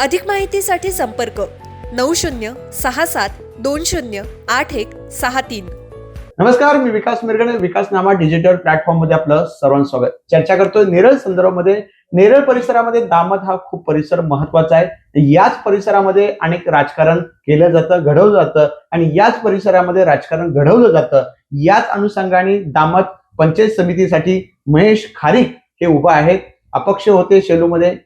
अधिक माहितीसाठी संपर्क नऊ शून्य सहा सात दोन शून्य आठ एक सहा तीन. नमस्कार मी विकास मिरगणे विकास नामा डिजिटल प्लॅटफॉर्ममध्ये आपलं सर्वांचं स्वागत. चर्चा करतोय नेरळ संदर्भामध्ये. नेरळ परिसरामध्ये दामत हा खूप परिसर महत्त्वाचा आहे. याच परिसरामध्ये अनेक राजकारण केलं जातं घडवलं जातं आणि याच परिसरामध्ये राजकारण घडवलं जातं. याच अनुषंगाने दामत पंचायत समितीसाठी महेश खारीक हे उभा आहेत. अपक्ष होते शेलूमध्ये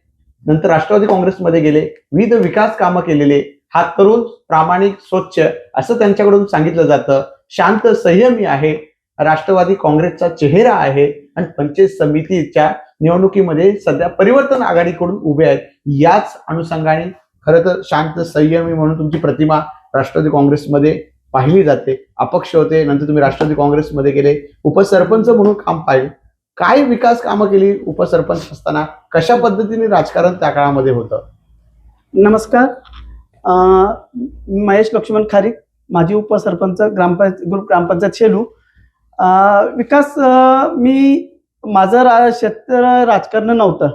नंतर राष्ट्रवादी काँग्रेसमध्ये गेले विविध विकास कामं केलेले हात करून प्रामाणिक स्वच्छ असं त्यांच्याकडून सांगितलं जातं. शांत संयमी आहे. राष्ट्रवादी काँग्रेसचा चेहरा आहे आणि पंचायत समितीच्या निवडणुकीमध्ये सध्या परिवर्तन आघाडीकडून उभे आहेत. याच अनुषंगाने खरं तर शांत संयमी म्हणून तुमची प्रतिमा राष्ट्रवादी काँग्रेसमध्ये पाहिली जाते. अपक्ष होते नंतर तुम्ही राष्ट्रवादी काँग्रेसमध्ये गेले. उपसरपंच म्हणून काम पाहिजे काय विकास कामं केली उपसरपंच असताना कशा पद्धतीने राजकारण त्या काळामध्ये होतं? नमस्कार. अं, महेश लक्ष्मण खारीक माजी उपसरपंच ग्रामपंचायत ग्रुप ग्रामपंचायत शेलू. अं, विकास अं, मी माझं रा क्षेत्र राजकारण नव्हतं.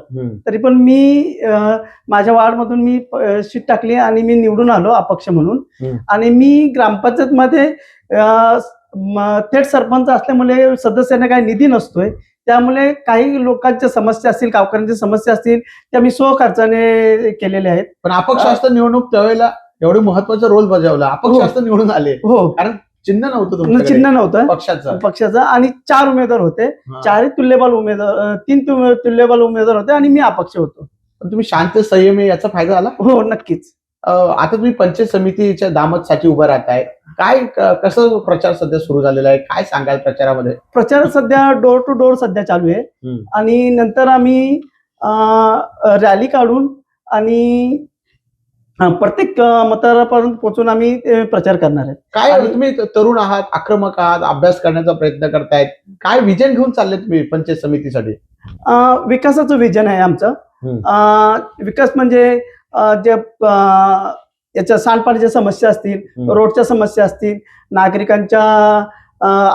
तरी पण मी अं, माझ्या वार्डमधून मी प- शीट टाकली आणि मी निवडून आलो अपक्ष म्हणून. आणि मी ग्रामपंचायतमध्ये अं, म- थेट सरपंच असल्यामुळे सदस्यांना काही निधी नसतोय. त्यामुळे काही लोकांच्या समस्या असतील गावकऱ्यांच्या समस्या असतील त्या मी स्वखर्चाने केलेल्या आहेत. पण अपक्ष असता निवडणूक त्यावेळेला एवढे महत्त्वाचा रोल बजावला. अपक्ष हो. असता निवडून आले. हो. चिन्ह नव्हतं चिन्ह नव्हतं. पक्षाचं. पक्षाचा. आणि चार उमेदवार होते. हा. चारही तुल्यबल उमेदवार तीन तुल्यबल उमेदवार होते आणि मी अपक्ष होतो. पण तुम्ही शांत संयमी याचा फायदा झाला? हो नक्कीच. आता तुम्ही पंचायत समितीच्या दामतसाठी उभं राहताय. काय कसं प्रचार सध्या सुरू झालेला आहे? काय सांगाल प्रचारामध्ये? प्रचार सध्या डोर टू डोर सध्या चालू आहे. आणि नंतर आम्ही रॅली काढून आणि प्रत्येक मतदारापर्यंत पोहोचून आम्ही प्रचार करणार आहे. काय तुम्ही तरुण आहात आक्रमक आहात अभ्यास करण्याचा प्रयत्न करतायत. काय विजन घेऊन चालले तुम्ही पंचायत समितीसाठी? विकासाचं विजन आहे आमचं. विकास म्हणजे जे याच्या सांडपाणीच्या समस्या असतील. रोडच्या समस्या असतील नागरिकांच्या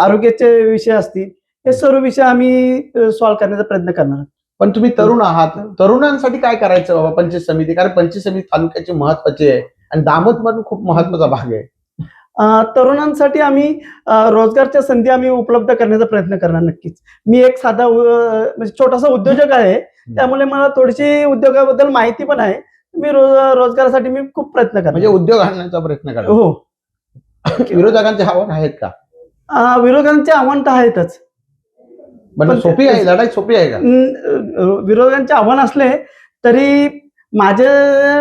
आरोग्याचे विषय असतील हे सर्व विषय आम्ही सॉल्व्ह करण्याचा प्रयत्न करणार. पण तुम्ही तरुण आहात. तरुणांसाठी काय करायचं बाबा पंचायत समिती? कारण पंचायत समिती तालुक्याची महत्वाची आहे आणि दामत पण खूप महत्त्वाचा भाग आहे. तरुणांसाठी आम्ही रोजगारच्या संधी आम्ही उपलब्ध करण्याचा प्रयत्न करणार नक्कीच. मी एक साधा म्हणजे छोटासा उद्योजक आहे. त्यामुळे मला थोडीशी उद्योगाबद्दल माहिती पण आहे. मी रोज रोजगारासाठी मी खूप प्रयत्न म्हणजे करणार उद्योग आणण्याचा प्रयत्न करा हो. विरोधकांचे आव्हान आहेत का? अं, विरोधांचे आव्हान तर आहेतच. पण पण- सोपी आहे लढाई सोपी आहे का? अं, विरोधांचे आव्हान असले तरी माझे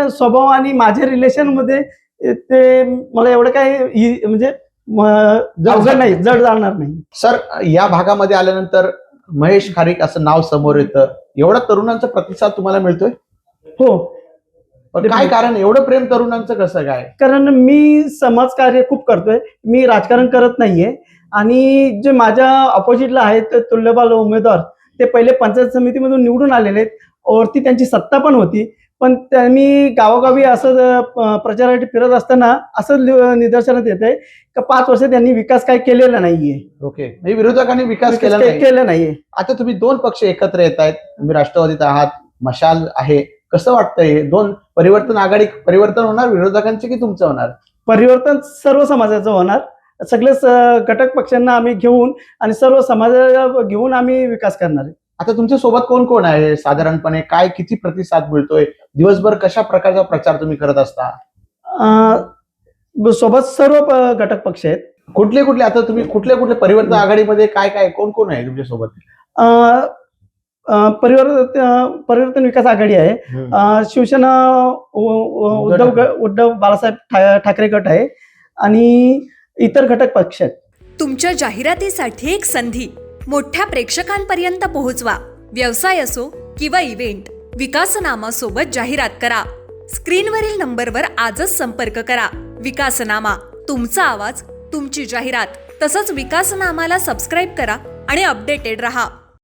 स्वभाव आणि माझे रिलेशनमध्ये ते मला एवढं काही इ- म्हणजे म- अवघड नाही. जड जाणार नाही. सर या भागामध्ये आल्यानंतर महेश खारीक असं नाव समोर येतं. एवढा तरुणांचा प्रतिसाद तुम्हाला मिळतोय? हो. पण काय कारण एवढं प्रेम तरुणांचं कसं काय? कारण मी समाजकार्य खूप करतोय. मी राजकारण करत नाहीये. आणि जे माझ्या ऑपोजिटला आहेत तुल्यबाल उमेदवार ते पहिले पंचायत समितीमधून निवडून आलेले आहेत. वरती त्यांची सत्ता पण होती. पण त्यांनी गावोगावी असं प्रचारासाठी फिरत असताना असं निदर्शनात येत आहे का पाच वर्ष त्यांनी विकास काय केलेला नाहीये. ओके. म्हणजे विरोधकांनी विकास केला केलं नाहीये. आता तुम्ही दोन पक्ष एकत्र येत आहेत तुम्ही राष्ट्रवादीत आहात. मशाल आहे. कसं वाटतंय हे? दोन परिवर्तन आघाडी परिवर्तन होणार विरोधकांचे की तुमचं होणार? परिवर्तन सर्व समाजाचं होणार. सगळे घटक पक्षांना आम्ही घेऊन आणि सर्व समाजाला घेऊन आम्ही विकास करणार आहे. आता तुमच्यासोबत कोण कोण आहे साधारणपणे? काय किती प्रतिसाद मिळतोय? दिवसभर कशा प्रकारचा प्रचार तुम्ही करत असता? सोबत सर्व घटक पक्ष आहेत. कुठले कुठले? आता तुम्ही कुठल्या कुठल्या परिवर्तन आघाडीमध्ये काय काय कोण कोण आहे तुमच्यासोबत? परिवर्तन परिवर्तन विकास आघाडी आहे. शिवसेना उद्धव ग- उद्धव बाळासाहेब ठा- ठाकरे गट आहे आणि इतर घटक पक्ष आहेत. तुमच्या जाहिरातीसाठी एक संधी. मोठ्या प्रेक्षकांपर्यंत पोहोचवा. व्यवसाय असो किंवा इव्हेंट विकासनामासोबत जाहिरात करा. स्क्रीनवरील नंबरवर आजच संपर्क करा. विकासनामा तुमचा आवाज तुमची जाहिरात तसंच विकासनामाला सबस्क्राईब करा आणि अपडेटेड रहा.